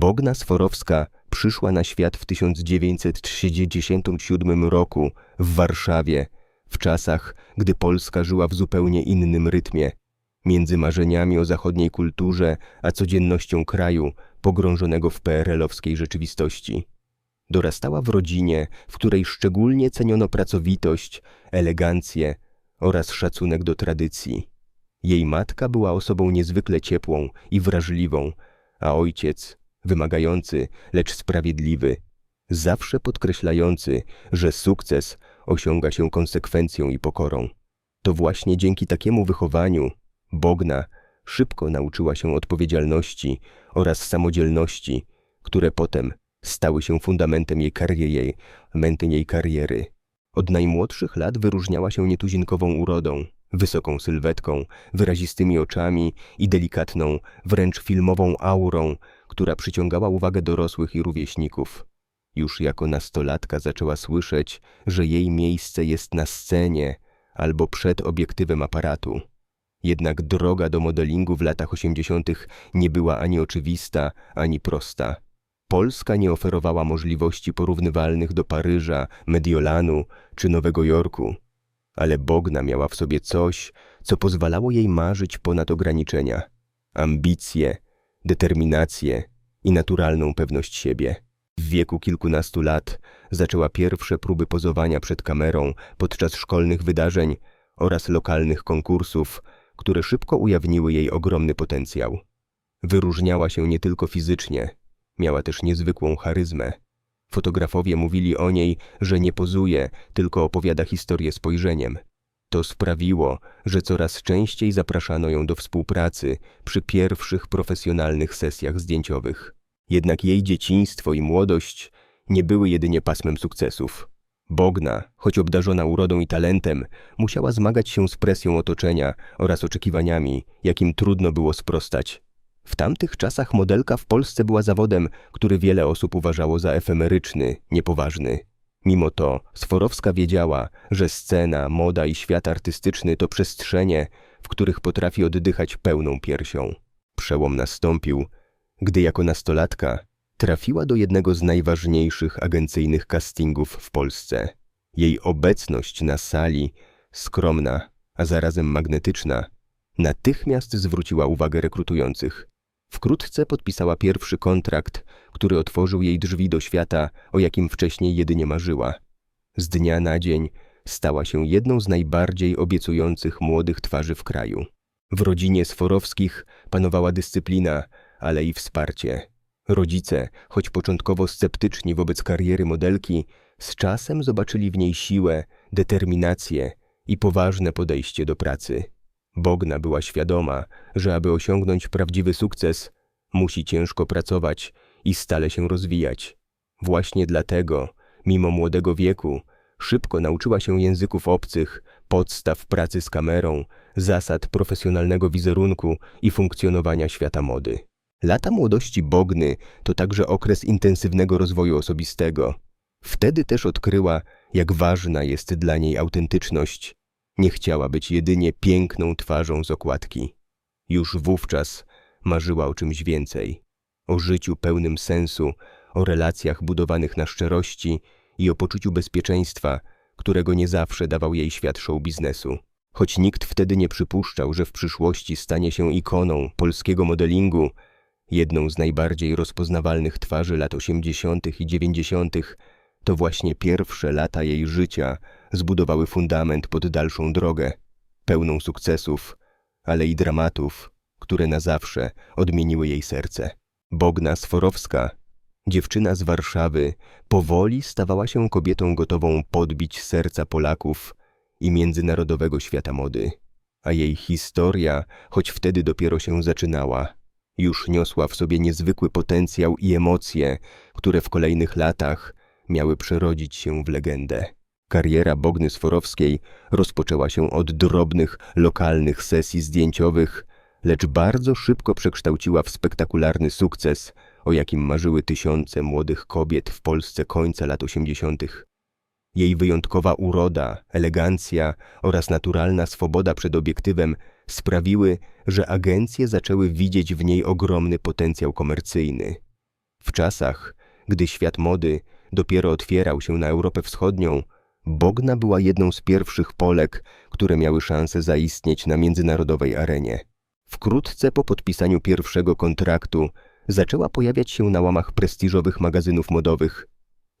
Bogna Sforowska przyszła na świat w 1937 roku w Warszawie, w czasach, gdy Polska żyła w zupełnie innym rytmie. Między marzeniami o zachodniej kulturze, a codziennością kraju pogrążonego w PRL-owskiej rzeczywistości. Dorastała w rodzinie, w której szczególnie ceniono pracowitość, elegancję oraz szacunek do tradycji. Jej matka była osobą niezwykle ciepłą i wrażliwą, a ojciec wymagający, lecz sprawiedliwy, zawsze podkreślający, że sukces osiąga się konsekwencją i pokorą. To właśnie dzięki takiemu wychowaniu Bogna szybko nauczyła się odpowiedzialności oraz samodzielności, które potem stały się fundamentem jej kariery, momentem jej kariery. Od najmłodszych lat wyróżniała się nietuzinkową urodą, wysoką sylwetką, wyrazistymi oczami i delikatną, wręcz filmową aurą, która przyciągała uwagę dorosłych i rówieśników. Już jako nastolatka zaczęła słyszeć, że jej miejsce jest na scenie albo przed obiektywem aparatu. Jednak droga do modelingu w latach 80. nie była ani oczywista, ani prosta. Polska nie oferowała możliwości porównywalnych do Paryża, Mediolanu czy Nowego Jorku, ale Bogna miała w sobie coś, co pozwalało jej marzyć ponad ograniczenia ambicje, determinację i naturalną pewność siebie. W wieku kilkunastu lat zaczęła pierwsze próby pozowania przed kamerą podczas szkolnych wydarzeń oraz lokalnych konkursów, które szybko ujawniły jej ogromny potencjał. Wyróżniała się nie tylko fizycznie, miała też niezwykłą charyzmę. Fotografowie mówili o niej, że nie pozuje, tylko opowiada historię spojrzeniem. To sprawiło, że coraz częściej zapraszano ją do współpracy przy pierwszych profesjonalnych sesjach zdjęciowych. Jednak jej dzieciństwo i młodość nie były jedynie pasmem sukcesów. Bogna, choć obdarzona urodą i talentem, musiała zmagać się z presją otoczenia oraz oczekiwaniami, jakim trudno było sprostać. W tamtych czasach modelka w Polsce była zawodem, który wiele osób uważało za efemeryczny, niepoważny. Mimo to Sforowska wiedziała, że scena, moda i świat artystyczny to przestrzenie, w których potrafi oddychać pełną piersią. Przełom nastąpił, gdy jako nastolatka trafiła do jednego z najważniejszych agencyjnych castingów w Polsce. Jej obecność na sali, skromna, a zarazem magnetyczna, natychmiast zwróciła uwagę rekrutujących. Wkrótce podpisała pierwszy kontrakt, który otworzył jej drzwi do świata, o jakim wcześniej jedynie marzyła. Z dnia na dzień stała się jedną z najbardziej obiecujących młodych twarzy w kraju. W rodzinie Sforowskich panowała dyscyplina, ale i wsparcie. Rodzice, choć początkowo sceptyczni wobec kariery modelki, z czasem zobaczyli w niej siłę, determinację i poważne podejście do pracy. Bogna była świadoma, że aby osiągnąć prawdziwy sukces, musi ciężko pracować i stale się rozwijać. Właśnie dlatego, mimo młodego wieku, szybko nauczyła się języków obcych, podstaw pracy z kamerą, zasad profesjonalnego wizerunku i funkcjonowania świata mody. Lata młodości Bogny to także okres intensywnego rozwoju osobistego. Wtedy też odkryła, jak ważna jest dla niej autentyczność. Nie chciała być jedynie piękną twarzą z okładki. Już wówczas marzyła o czymś więcej. O życiu pełnym sensu, o relacjach budowanych na szczerości i o poczuciu bezpieczeństwa, którego nie zawsze dawał jej świat show biznesu. Choć nikt wtedy nie przypuszczał, że w przyszłości stanie się ikoną polskiego modelingu, jedną z najbardziej rozpoznawalnych twarzy lat 80. i 90., to właśnie pierwsze lata jej życia zbudowały fundament pod dalszą drogę, pełną sukcesów, ale i dramatów, które na zawsze odmieniły jej serce. Bogna Sforowska, dziewczyna z Warszawy, powoli stawała się kobietą gotową podbić serca Polaków i międzynarodowego świata mody. A jej historia, choć wtedy dopiero się zaczynała, już niosła w sobie niezwykły potencjał i emocje, które w kolejnych latach miały przerodzić się w legendę. Kariera Bogny Sforowskiej rozpoczęła się od drobnych, lokalnych sesji zdjęciowych, lecz bardzo szybko przekształciła w spektakularny sukces, o jakim marzyły tysiące młodych kobiet w Polsce końca lat osiemdziesiątych. Jej wyjątkowa uroda, elegancja oraz naturalna swoboda przed obiektywem sprawiły, że agencje zaczęły widzieć w niej ogromny potencjał komercyjny. W czasach, gdy świat mody dopiero otwierał się na Europę Wschodnią, Bogna była jedną z pierwszych Polek, które miały szansę zaistnieć na międzynarodowej arenie. Wkrótce po podpisaniu pierwszego kontraktu zaczęła pojawiać się na łamach prestiżowych magazynów modowych.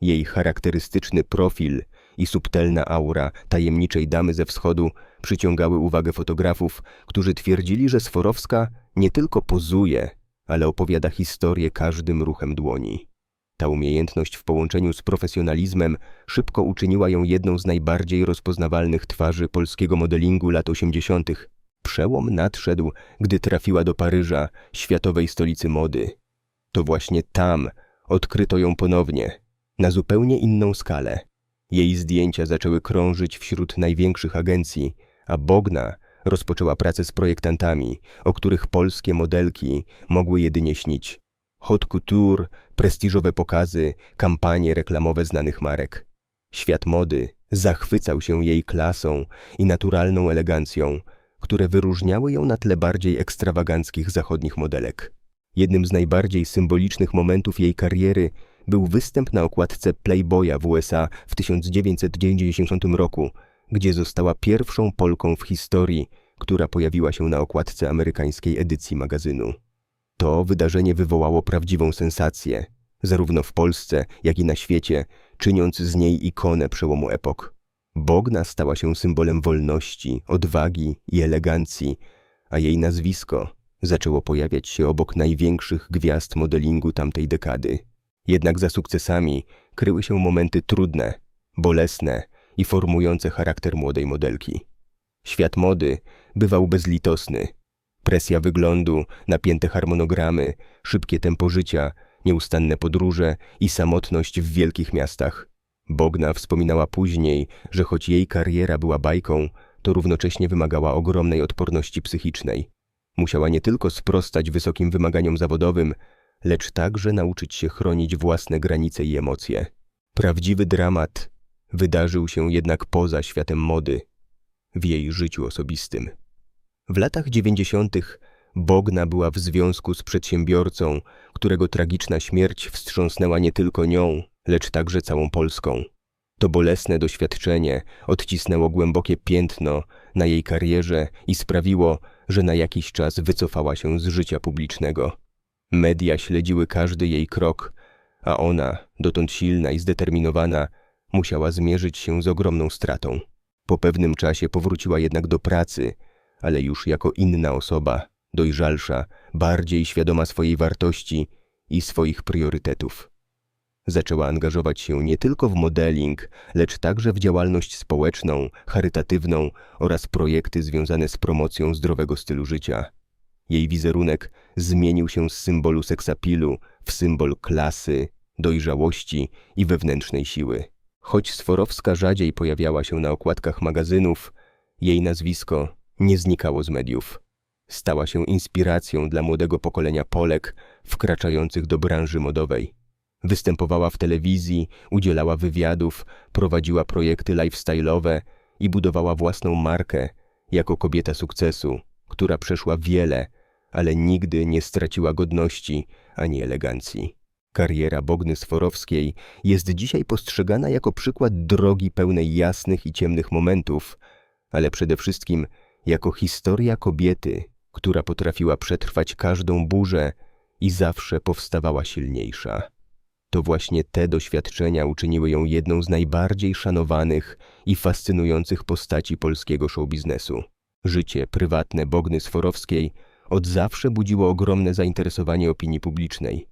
Jej charakterystyczny profil i subtelna aura tajemniczej damy ze wschodu przyciągały uwagę fotografów, którzy twierdzili, że Sforowska nie tylko pozuje, ale opowiada historię każdym ruchem dłoni. Ta umiejętność w połączeniu z profesjonalizmem szybko uczyniła ją jedną z najbardziej rozpoznawalnych twarzy polskiego modelingu lat 80. Przełom nadszedł, gdy trafiła do Paryża, światowej stolicy mody. To właśnie tam odkryto ją ponownie, na zupełnie inną skalę. Jej zdjęcia zaczęły krążyć wśród największych agencji, a Bogna rozpoczęła pracę z projektantami, o których polskie modelki mogły jedynie śnić. Haute couture, prestiżowe pokazy, kampanie reklamowe znanych marek. Świat mody zachwycał się jej klasą i naturalną elegancją, które wyróżniały ją na tle bardziej ekstrawaganckich zachodnich modelek. Jednym z najbardziej symbolicznych momentów jej kariery był występ na okładce Playboya w USA w 1990 roku, gdzie została pierwszą Polką w historii, która pojawiła się na okładce amerykańskiej edycji magazynu. To wydarzenie wywołało prawdziwą sensację, zarówno w Polsce, jak i na świecie, czyniąc z niej ikonę przełomu epok. Bogna stała się symbolem wolności, odwagi i elegancji, a jej nazwisko zaczęło pojawiać się obok największych gwiazd modelingu tamtej dekady. Jednak za sukcesami kryły się momenty trudne, bolesne i formujące charakter młodej modelki. Świat mody bywał bezlitosny. Presja wyglądu, napięte harmonogramy, szybkie tempo życia, nieustanne podróże i samotność w wielkich miastach. Bogna wspominała później, że choć jej kariera była bajką, to równocześnie wymagała ogromnej odporności psychicznej. Musiała nie tylko sprostać wysokim wymaganiom zawodowym, lecz także nauczyć się chronić własne granice i emocje. Prawdziwy dramat wydarzył się jednak poza światem mody, w jej życiu osobistym. W latach dziewięćdziesiątych Bogna była w związku z przedsiębiorcą, którego tragiczna śmierć wstrząsnęła nie tylko nią, lecz także całą Polską. To bolesne doświadczenie odcisnęło głębokie piętno na jej karierze i sprawiło, że na jakiś czas wycofała się z życia publicznego. Media śledziły każdy jej krok, a ona, dotąd silna i zdeterminowana, musiała zmierzyć się z ogromną stratą. Po pewnym czasie powróciła jednak do pracy, ale już jako inna osoba, dojrzalsza, bardziej świadoma swojej wartości i swoich priorytetów. Zaczęła angażować się nie tylko w modeling, lecz także w działalność społeczną, charytatywną oraz projekty związane z promocją zdrowego stylu życia. Jej wizerunek zmienił się z symbolu seksapilu w symbol klasy, dojrzałości i wewnętrznej siły. Choć Sforowska rzadziej pojawiała się na okładkach magazynów, jej nazwisko nie znikało z mediów. Stała się inspiracją dla młodego pokolenia Polek wkraczających do branży modowej. Występowała w telewizji, udzielała wywiadów, prowadziła projekty lifestyle'owe i budowała własną markę jako kobieta sukcesu, która przeszła wiele, ale nigdy nie straciła godności ani elegancji. Kariera Bogny Sforowskiej jest dzisiaj postrzegana jako przykład drogi pełnej jasnych i ciemnych momentów, ale przede wszystkim jako historia kobiety, która potrafiła przetrwać każdą burzę i zawsze powstawała silniejsza. To właśnie te doświadczenia uczyniły ją jedną z najbardziej szanowanych i fascynujących postaci polskiego showbiznesu. Życie prywatne Bogny Sforowskiej od zawsze budziło ogromne zainteresowanie opinii publicznej.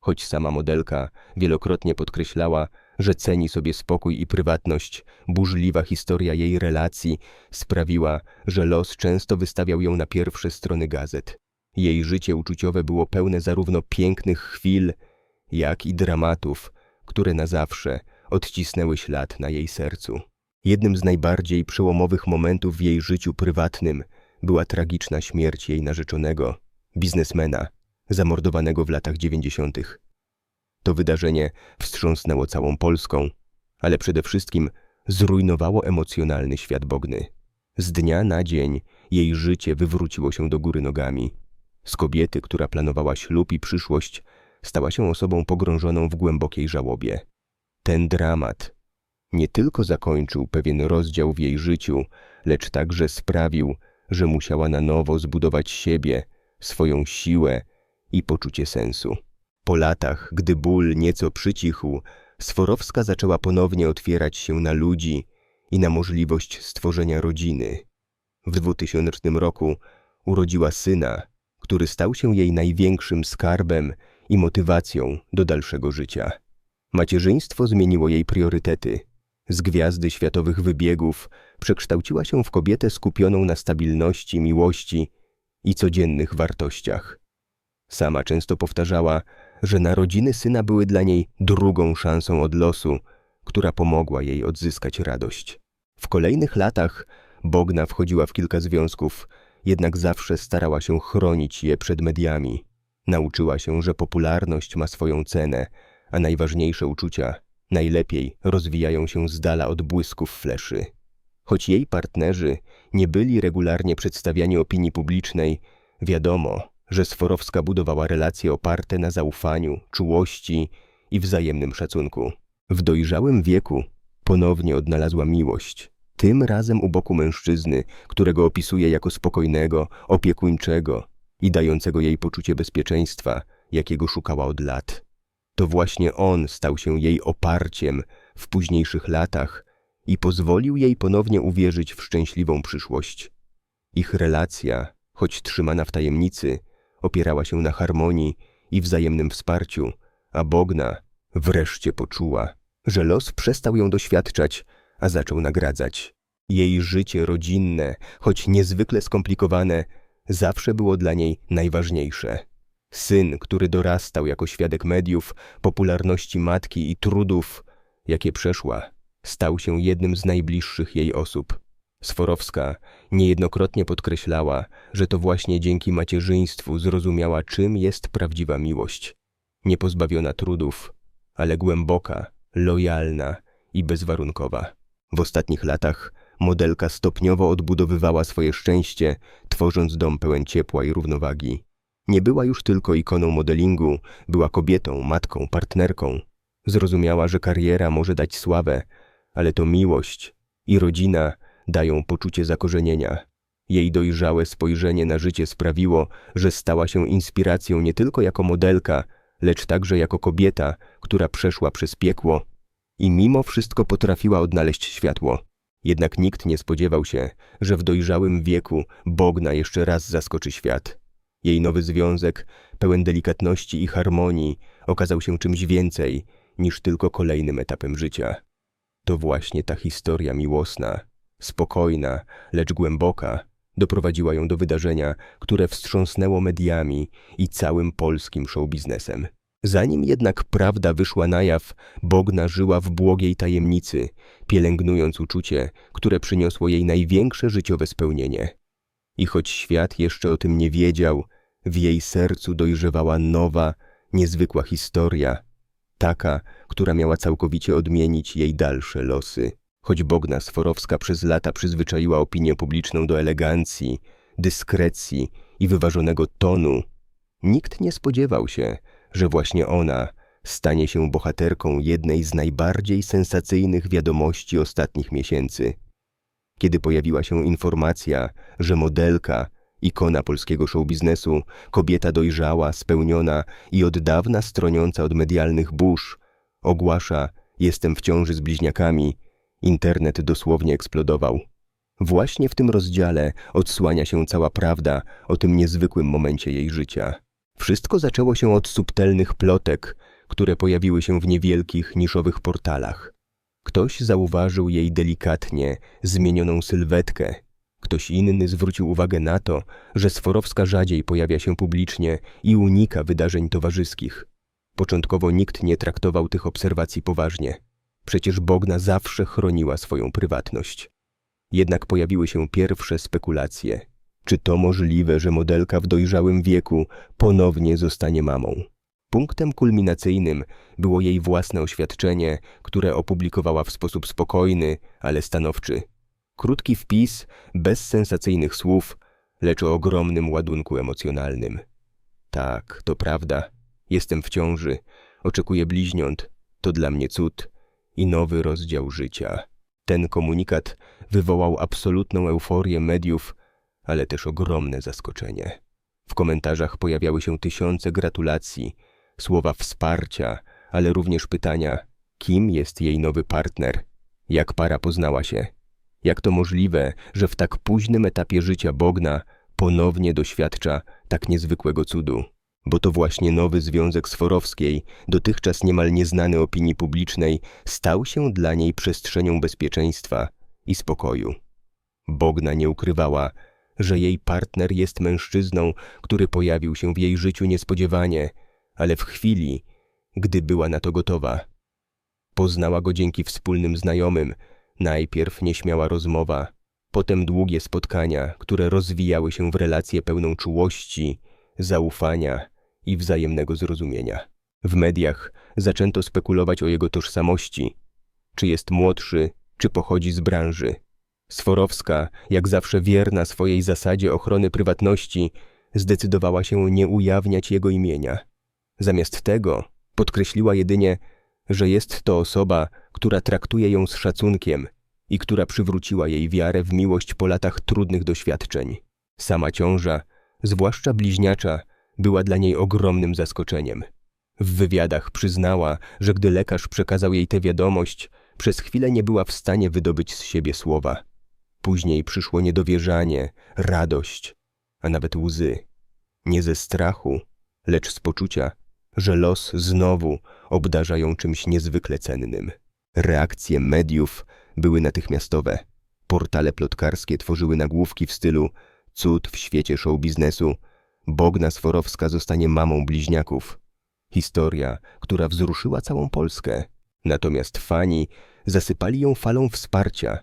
Choć sama modelka wielokrotnie podkreślała, że ceni sobie spokój i prywatność, burzliwa historia jej relacji sprawiła, że los często wystawiał ją na pierwsze strony gazet. Jej życie uczuciowe było pełne zarówno pięknych chwil, jak i dramatów, które na zawsze odcisnęły ślad na jej sercu. Jednym z najbardziej przełomowych momentów w jej życiu prywatnym była tragiczna śmierć jej narzeczonego, biznesmena, zamordowanego w latach dziewięćdziesiątych. To wydarzenie wstrząsnęło całą Polską, ale przede wszystkim zrujnowało emocjonalny świat Bogny. Z dnia na dzień jej życie wywróciło się do góry nogami. Z kobiety, która planowała ślub i przyszłość, stała się osobą pogrążoną w głębokiej żałobie. Ten dramat nie tylko zakończył pewien rozdział w jej życiu, lecz także sprawił, że musiała na nowo zbudować siebie, swoją siłę i poczucie sensu. Po latach, gdy ból nieco przycichł, Sforowska zaczęła ponownie otwierać się na ludzi i na możliwość stworzenia rodziny. W 2000 roku urodziła syna, który stał się jej największym skarbem i motywacją do dalszego życia. Macierzyństwo zmieniło jej priorytety. Z gwiazdy światowych wybiegów przekształciła się w kobietę skupioną na stabilności, miłości i codziennych wartościach. Sama często powtarzała, że narodziny syna były dla niej drugą szansą od losu, która pomogła jej odzyskać radość. W kolejnych latach Bogna wchodziła w kilka związków, jednak zawsze starała się chronić je przed mediami. Nauczyła się, że popularność ma swoją cenę, a najważniejsze uczucia najlepiej rozwijają się z dala od błysków fleszy. Choć jej partnerzy nie byli regularnie przedstawiani opinii publicznej, wiadomo, że Sforowska budowała relacje oparte na zaufaniu, czułości i wzajemnym szacunku. W dojrzałym wieku ponownie odnalazła miłość, tym razem u boku mężczyzny, którego opisuje jako spokojnego, opiekuńczego i dającego jej poczucie bezpieczeństwa, jakiego szukała od lat. To właśnie on stał się jej oparciem w późniejszych latach i pozwolił jej ponownie uwierzyć w szczęśliwą przyszłość. Ich relacja, choć trzymana w tajemnicy, opierała się na harmonii i wzajemnym wsparciu, a Bogna wreszcie poczuła, że los przestał ją doświadczać, a zaczął nagradzać. Jej życie rodzinne, choć niezwykle skomplikowane, zawsze było dla niej najważniejsze. Syn, który dorastał jako świadek mediów, popularności matki i trudów, jakie przeszła, stał się jednym z najbliższych jej osób. Sforowska niejednokrotnie podkreślała, że to właśnie dzięki macierzyństwu zrozumiała, czym jest prawdziwa miłość. Niepozbawiona trudów, ale głęboka, lojalna i bezwarunkowa. W ostatnich latach modelka stopniowo odbudowywała swoje szczęście, tworząc dom pełen ciepła i równowagi. Nie była już tylko ikoną modelingu, była kobietą, matką, partnerką. Zrozumiała, że kariera może dać sławę, ale to miłość i rodzina dają poczucie zakorzenienia. Jej dojrzałe spojrzenie na życie sprawiło, że stała się inspiracją nie tylko jako modelka, lecz także jako kobieta, która przeszła przez piekło i mimo wszystko potrafiła odnaleźć światło. Jednak nikt nie spodziewał się, że w dojrzałym wieku Bogna jeszcze raz zaskoczy świat. Jej nowy związek, pełen delikatności i harmonii, okazał się czymś więcej niż tylko kolejnym etapem życia. To właśnie ta historia miłosna, spokojna, lecz głęboka, doprowadziła ją do wydarzenia, które wstrząsnęło mediami i całym polskim showbiznesem. Zanim jednak prawda wyszła na jaw, Bogna żyła w błogiej tajemnicy, pielęgnując uczucie, które przyniosło jej największe życiowe spełnienie. I choć świat jeszcze o tym nie wiedział, w jej sercu dojrzewała nowa, niezwykła historia, taka, która miała całkowicie odmienić jej dalsze losy. Choć Bogna Sforowska przez lata przyzwyczaiła opinię publiczną do elegancji, dyskrecji i wyważonego tonu, nikt nie spodziewał się, że właśnie ona stanie się bohaterką jednej z najbardziej sensacyjnych wiadomości ostatnich miesięcy. Kiedy pojawiła się informacja, że modelka, ikona polskiego showbiznesu, kobieta dojrzała, spełniona i od dawna stroniąca od medialnych burz, ogłasza: Jestem w ciąży z bliźniakami, internet dosłownie eksplodował. Właśnie w tym rozdziale odsłania się cała prawda o tym niezwykłym momencie jej życia. Wszystko zaczęło się od subtelnych plotek, które pojawiły się w niewielkich, niszowych portalach. Ktoś zauważył jej delikatnie zmienioną sylwetkę. Ktoś inny zwrócił uwagę na to, że Sforowska rzadziej pojawia się publicznie i unika wydarzeń towarzyskich. Początkowo nikt nie traktował tych obserwacji poważnie. Przecież Bogna zawsze chroniła swoją prywatność. Jednak pojawiły się pierwsze spekulacje. Czy to możliwe, że modelka w dojrzałym wieku ponownie zostanie mamą? Punktem kulminacyjnym było jej własne oświadczenie, które opublikowała w sposób spokojny, ale stanowczy. Krótki wpis, bez sensacyjnych słów, lecz o ogromnym ładunku emocjonalnym. Tak, to prawda. Jestem w ciąży, oczekuję bliźniąt, to dla mnie cud i nowy rozdział życia. Ten komunikat wywołał absolutną euforię mediów, ale też ogromne zaskoczenie. W komentarzach pojawiały się tysiące gratulacji, słowa wsparcia, ale również pytania, kim jest jej nowy partner, jak para poznała się, jak to możliwe, że w tak późnym etapie życia Bogna ponownie doświadcza tak niezwykłego cudu. Bo to właśnie nowy związek Sforowskiej, dotychczas niemal nieznany opinii publicznej, stał się dla niej przestrzenią bezpieczeństwa i spokoju. Bogna nie ukrywała, że jej partner jest mężczyzną, który pojawił się w jej życiu niespodziewanie, ale w chwili, gdy była na to gotowa. Poznała go dzięki wspólnym znajomym, najpierw nieśmiała rozmowa, potem długie spotkania, które rozwijały się w relację pełną czułości, zaufania i wzajemnego zrozumienia. W mediach zaczęto spekulować o jego tożsamości, czy jest młodszy, czy pochodzi z branży. Sforowska, jak zawsze wierna swojej zasadzie ochrony prywatności, zdecydowała się nie ujawniać jego imienia. Zamiast tego podkreśliła jedynie, że jest to osoba, która traktuje ją z szacunkiem i która przywróciła jej wiarę w miłość po latach trudnych doświadczeń. Sama ciąża, zwłaszcza bliźniacza, była dla niej ogromnym zaskoczeniem. W wywiadach przyznała, że gdy lekarz przekazał jej tę wiadomość, przez chwilę nie była w stanie wydobyć z siebie słowa. Później przyszło niedowierzanie, radość, a nawet łzy. Nie ze strachu, lecz z poczucia, że los znowu obdarza ją czymś niezwykle cennym. Reakcje mediów były natychmiastowe. Portale plotkarskie tworzyły nagłówki w stylu Cud w świecie show biznesu, Bogna Sforowska zostanie mamą bliźniaków. Historia, która wzruszyła całą Polskę. Natomiast fani zasypali ją falą wsparcia,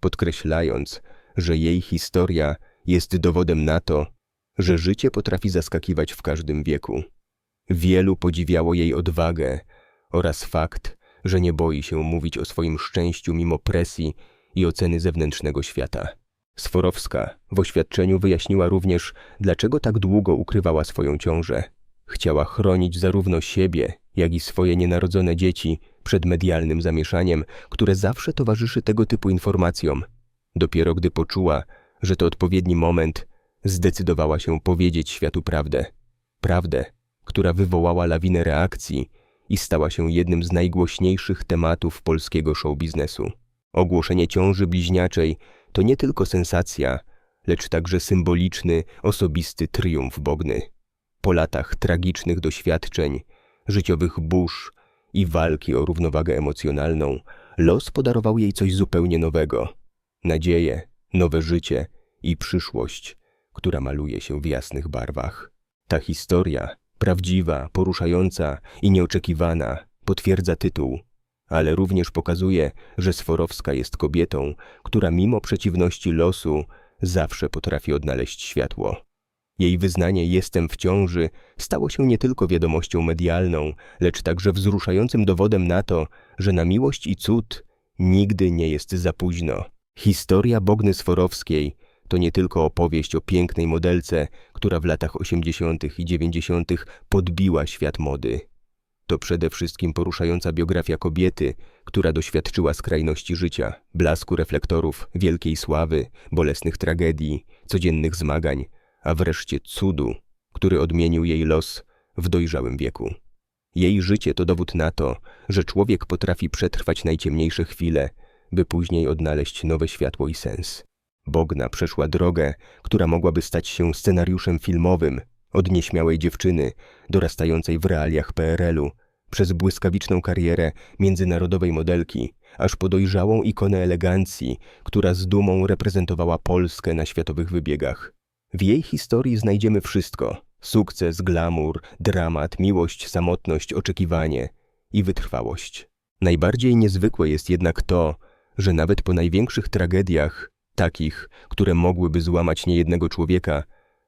podkreślając, że jej historia jest dowodem na to, że życie potrafi zaskakiwać w każdym wieku. Wielu podziwiało jej odwagę oraz fakt, że nie boi się mówić o swoim szczęściu mimo presji i oceny zewnętrznego świata. Sforowska w oświadczeniu wyjaśniła również, dlaczego tak długo ukrywała swoją ciążę. Chciała chronić zarówno siebie, jak i swoje nienarodzone dzieci przed medialnym zamieszaniem, które zawsze towarzyszy tego typu informacjom. Dopiero gdy poczuła, że to odpowiedni moment, zdecydowała się powiedzieć światu prawdę. Prawdę, która wywołała lawinę reakcji i stała się jednym z najgłośniejszych tematów polskiego show biznesu. Ogłoszenie ciąży bliźniaczej to nie tylko sensacja, lecz także symboliczny, osobisty triumf Bogny. Po latach tragicznych doświadczeń, życiowych burz i walki o równowagę emocjonalną, los podarował jej coś zupełnie nowego. Nadzieję, nowe życie i przyszłość, która maluje się w jasnych barwach. Ta historia prawdziwa, poruszająca i nieoczekiwana, potwierdza tytuł, ale również pokazuje, że Sforowska jest kobietą, która mimo przeciwności losu zawsze potrafi odnaleźć światło. Jej wyznanie jestem w ciąży stało się nie tylko wiadomością medialną, lecz także wzruszającym dowodem na to, że na miłość i cud nigdy nie jest za późno. Historia Bogny Sforowskiej to nie tylko opowieść o pięknej modelce, która w latach 80. i 90. podbiła świat mody. To przede wszystkim poruszająca biografia kobiety, która doświadczyła skrajności życia, blasku reflektorów, wielkiej sławy, bolesnych tragedii, codziennych zmagań, a wreszcie cudu, który odmienił jej los w dojrzałym wieku. Jej życie to dowód na to, że człowiek potrafi przetrwać najciemniejsze chwile, by później odnaleźć nowe światło i sens. Bogna przeszła drogę, która mogłaby stać się scenariuszem filmowym, od nieśmiałej dziewczyny, dorastającej w realiach PRL-u, przez błyskawiczną karierę międzynarodowej modelki, aż po dojrzałą ikonę elegancji, która z dumą reprezentowała Polskę na światowych wybiegach. W jej historii znajdziemy wszystko: sukces, glamour, dramat, miłość, samotność, oczekiwanie i wytrwałość. Najbardziej niezwykłe jest jednak to, że nawet po największych tragediach takich, które mogłyby złamać niejednego człowieka,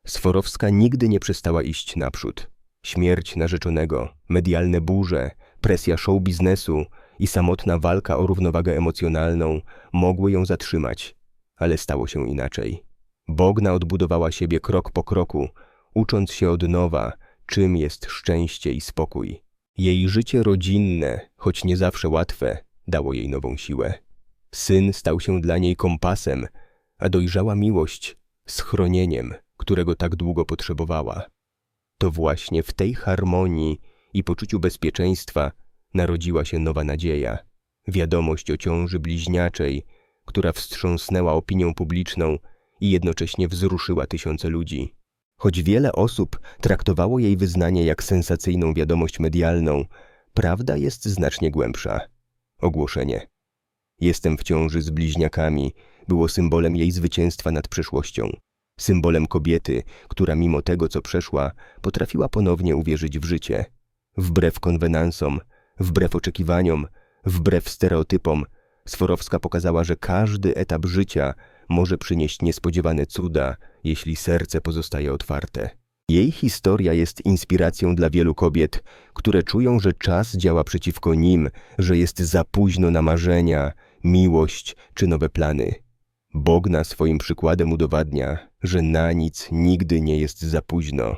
Sforowska nigdy nie przestała iść naprzód. Śmierć narzeczonego, medialne burze, presja show biznesu i samotna walka o równowagę emocjonalną mogły ją zatrzymać, ale stało się inaczej. Bogna odbudowała siebie krok po kroku, ucząc się od nowa, czym jest szczęście i spokój. Jej życie rodzinne, choć nie zawsze łatwe, dało jej nową siłę. Syn stał się dla niej kompasem, a dojrzała miłość schronieniem, którego tak długo potrzebowała. To właśnie w tej harmonii i poczuciu bezpieczeństwa narodziła się nowa nadzieja. Wiadomość o ciąży bliźniaczej, która wstrząsnęła opinią publiczną i jednocześnie wzruszyła tysiące ludzi. Choć wiele osób traktowało jej wyznanie jak sensacyjną wiadomość medialną, prawda jest znacznie głębsza. Ogłoszenie. Jestem w ciąży z bliźniakami było symbolem jej zwycięstwa nad przeszłością. Symbolem kobiety, która mimo tego, co przeszła, potrafiła ponownie uwierzyć w życie. Wbrew konwenansom, wbrew oczekiwaniom, wbrew stereotypom, Sforowska pokazała, że każdy etap życia może przynieść niespodziewane cuda, jeśli serce pozostaje otwarte. Jej historia jest inspiracją dla wielu kobiet, które czują, że czas działa przeciwko nim, że jest za późno na marzenia, miłość czy nowe plany. Bogna swoim przykładem udowadnia, że na nic nigdy nie jest za późno,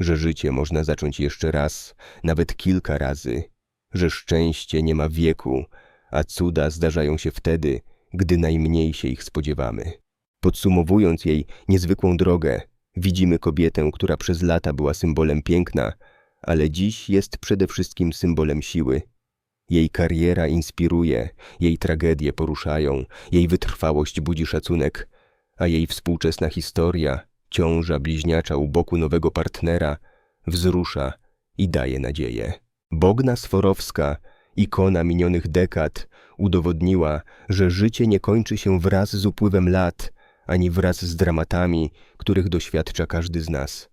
że życie można zacząć jeszcze raz, nawet kilka razy, że szczęście nie ma wieku, a cuda zdarzają się wtedy, gdy najmniej się ich spodziewamy. Podsumowując jej niezwykłą drogę, widzimy kobietę, która przez lata była symbolem piękna, ale dziś jest przede wszystkim symbolem siły. Jej kariera inspiruje, jej tragedie poruszają, jej wytrwałość budzi szacunek, a jej współczesna historia, ciąża bliźniacza u boku nowego partnera, wzrusza i daje nadzieję. Bogna Sforowska, ikona minionych dekad, udowodniła, że życie nie kończy się wraz z upływem lat, ani wraz z dramatami, których doświadcza każdy z nas.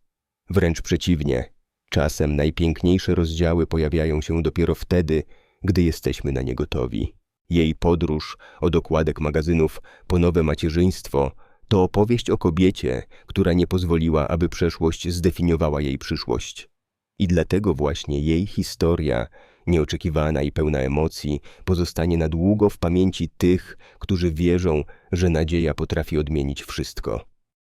Wręcz przeciwnie, czasem najpiękniejsze rozdziały pojawiają się dopiero wtedy, gdy jesteśmy na nie gotowi. Jej podróż od okładek magazynów po nowe macierzyństwo to opowieść o kobiecie, która nie pozwoliła, aby przeszłość zdefiniowała jej przyszłość. I dlatego właśnie jej historia, nieoczekiwana i pełna emocji, pozostanie na długo w pamięci tych, którzy wierzą, że nadzieja potrafi odmienić wszystko.